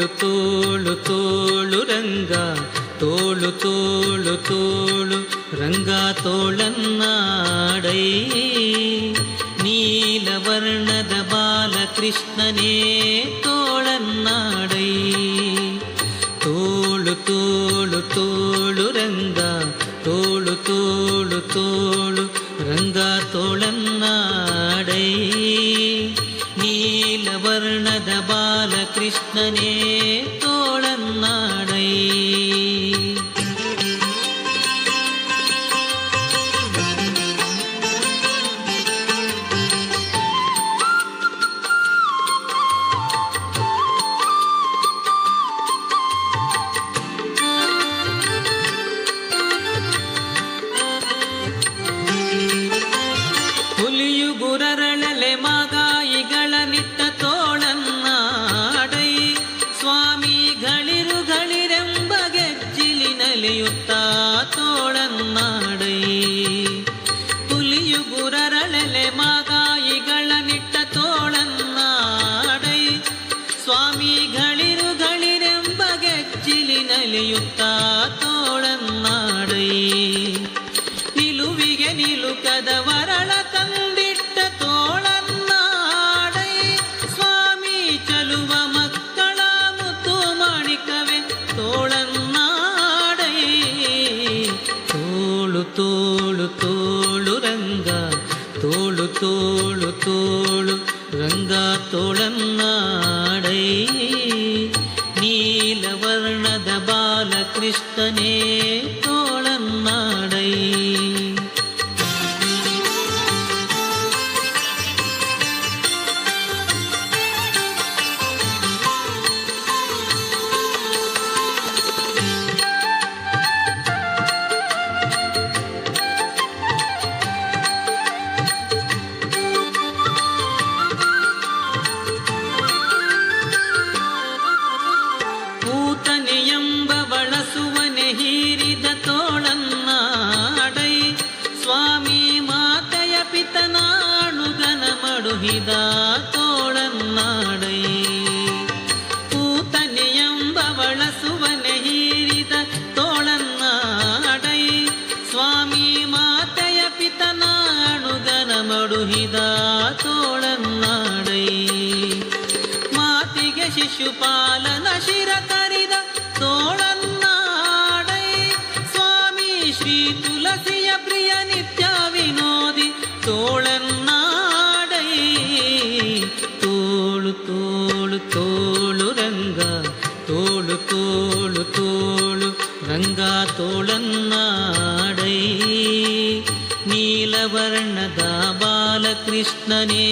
తోళు తోళు తోళు రంగా తోళు తోళు తోళు రంగా తోళన్నాడై நீலவர்ணத பாலகிருஷ்ணனே தோழநாடை தோழு தோழு தோழு ரங்கா தோழு தோழு தோழு ரங்கா தோழன் വർണത ബാലകൃഷ്ണനെ തോളന്നാണൈ தோழன் நாடை. தோழு தோழு தோழு ரங்கா. தோழு தோழு தோழு ரங்கா தோழன் நாடை. நீலவர்ணத பாலகிருஷ்ணனே. ಪಿತನಾಣುಗನ ಮಡುಹಿದ ತೋಳನ್ನಾಡೈ ಪೂತನೆಯೆಂಬ ಬಳಸುವನೆ ಹೀರಿದ ತೋಳನ್ನಾಡೈ ಸ್ವಾಮಿ ಮಾತೆಯ ಪಿತನಾಣುಗನ ಮಡುಹಿದ ತೋಳನ್ನಾಡೈ ಮಾತಿಗೆ ಶಿಶುಪಾಲನ वर्णदा बालकृष्णने